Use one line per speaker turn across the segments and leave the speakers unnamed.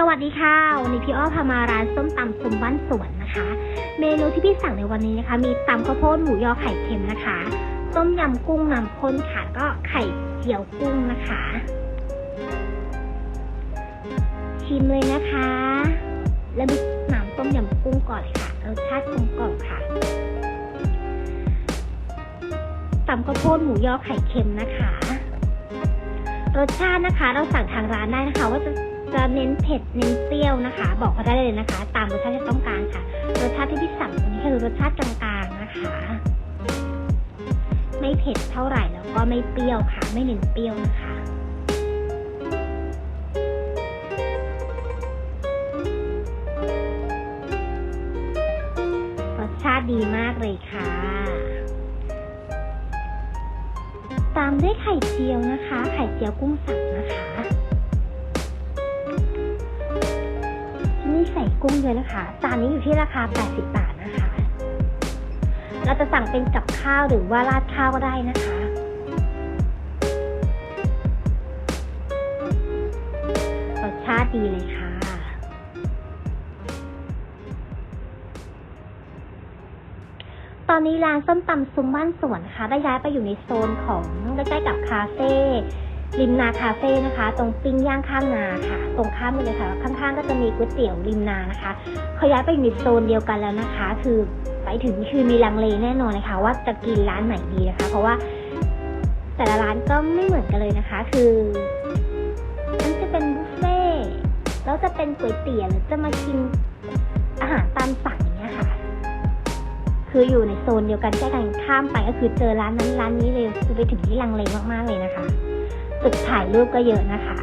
สวัสดีค่ะ วันนี้พี่อ้อพามาร้านส้มตำซุมบ้านสวนนะคะ เมนูที่พี่สั่งในวันนี้นะคะ มีตำข้าวโพดหมูยอไข่เค็มนะคะ ต้มยำกุ้งน้ำข้นค่ะก็ไข่เจียวกุ้งนะคะ ชิมเลยนะคะ แล้วดูน้ำต้มยำกุ้งก่อนเลยค่ะรสชาติกลมกล่อมค่ะตำข้าวโพดหมูยอไข่เค็มนะคะ รสชาตินะคะ เราสั่งทางร้านได้นะคะ ว่าจะ จะเน้นเผ็ดเน้นเปรี้ยวนะคะ บอกเขาได้เลยนะคะ ตามรสชาติที่ต้องการค่ะ รสชาติที่พี่สั่งวันนี้คือรสชาติกลางๆนะคะ ไม่เผ็ดเท่าไหร่แล้วก็ไม่เปรี้ยวค่ะ ไม่เน้นเปรี้ยวนะคะรสชาติดีมากเลยค่ะ ตามด้วยไข่เจียวนะคะ ไข่เจียวกุ้งสับนะคะ กุ้งเยอะนะคะจานนี้อยู่ที่ราคา 80 บาทนะคะ เราจะสั่งเป็นกับข้าวหรือว่าราดข้าวก็ได้นะคะรสชาติดีเลยค่ะตอนนี้ร้านส้มตำซุ้มบ้านสวนนะคะได้ย้ายไปอยู่ในโซนของใกล้ๆกับคาเฟ่ ริมนาคาเฟ่นะคะ ตรงปิ้งย่างข้างนาค่ะ ตรงข้ามเลยค่ะ ข้างๆก็จะมีก๋วยเตี๋ยวริมนานะคะเขาย้ายไปในโซนเดียวกันแล้วนะคะ คือไปถึงคือมีลังเลแน่นอนนะคะ ว่าจะกินร้านไหนดีนะคะ เพราะว่า แต่ละร้านก็ไม่เหมือนกันเลยนะคะ คือมันจะเป็นบุฟเฟ่แล้วจะเป็นก๋วยเตี๋ยวหรือจะมากินอาหารตามสั่งอย่างเงี้ยค่ะ คืออยู่ในโซนเดียวกันใกล้กันข้ามไปก็คือเจอร้านนั้นร้านนี้เลยคือไปถึงที่ลังเลมากๆเลยนะคะ จุดถ่ายรูปก็เยอะนะคะ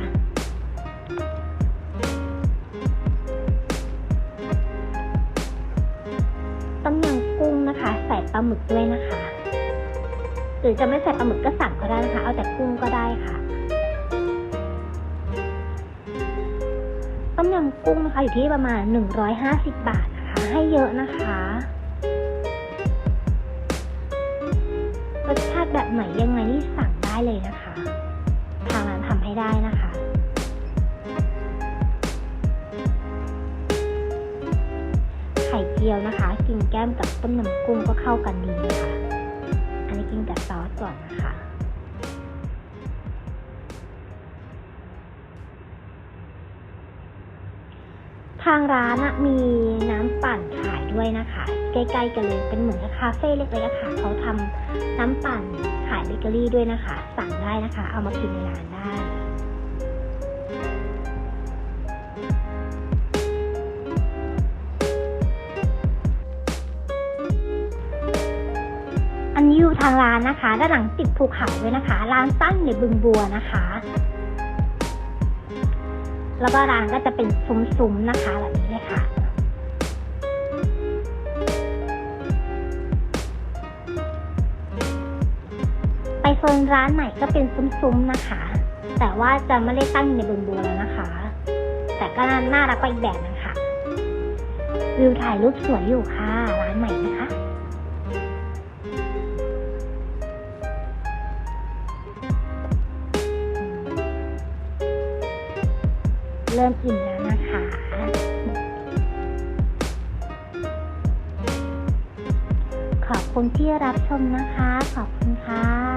ต้มยำกุ้งนะคะ ใส่ปลาหมึกด้วยนะคะ หรือจะไม่ใส่ปลาหมึกก็สั่งก็ได้นะคะ เอาแต่กุ้งก็ได้ค่ะต้มยำกุ้งนะคะอยู่ที่ประมาณ 150 บาทนะคะให้เยอะนะคะรสชาติแบบไหนยังไงนี่สั่งได้เลยนะคะ ทางร้านทำให้ได้นะคะไข่เจียวนะคะ กินแก้มกับต้มยำกุ้งก็เข้ากันดีนะคะอันนี้กินกับซอสก่อนนะคะ ทางร้านอะมีน้ำปั่นขายด้วยนะคะ ใกล้ๆกันเลยเป็นเหมือนคาเฟ่เล็กๆะค่ะเขาทำน้ำปั่นขายเบเกอรี่ด้วยนะคะ สั่งได้นะคะ เอามากินในร้านได้อันนี้อยู่ทางร้านนะคะ ด้านหลังติดภูเขาด้วยนะคะ ร้านตั้งในบึงบัวนะคะ แล้วก็ร้านก็จะเป็นซุ้มๆนะคะแบบนี้เลยค่ะ ไปโซนร้านไหนก็เป็นซุ้มๆนะคะ แต่ว่าจะไม่ได้ตั้งในบึงบัวแล้วนะคะ แต่ก็น่ารักไปอีกแบบนะคะวิวถ่ายรูปสวยอยู่ค่ะ ร้านใหม่ เริ่มอิ่มแล้วนะคะขอบคุณที่รับชมนะคะ ขอบคุณค่ะ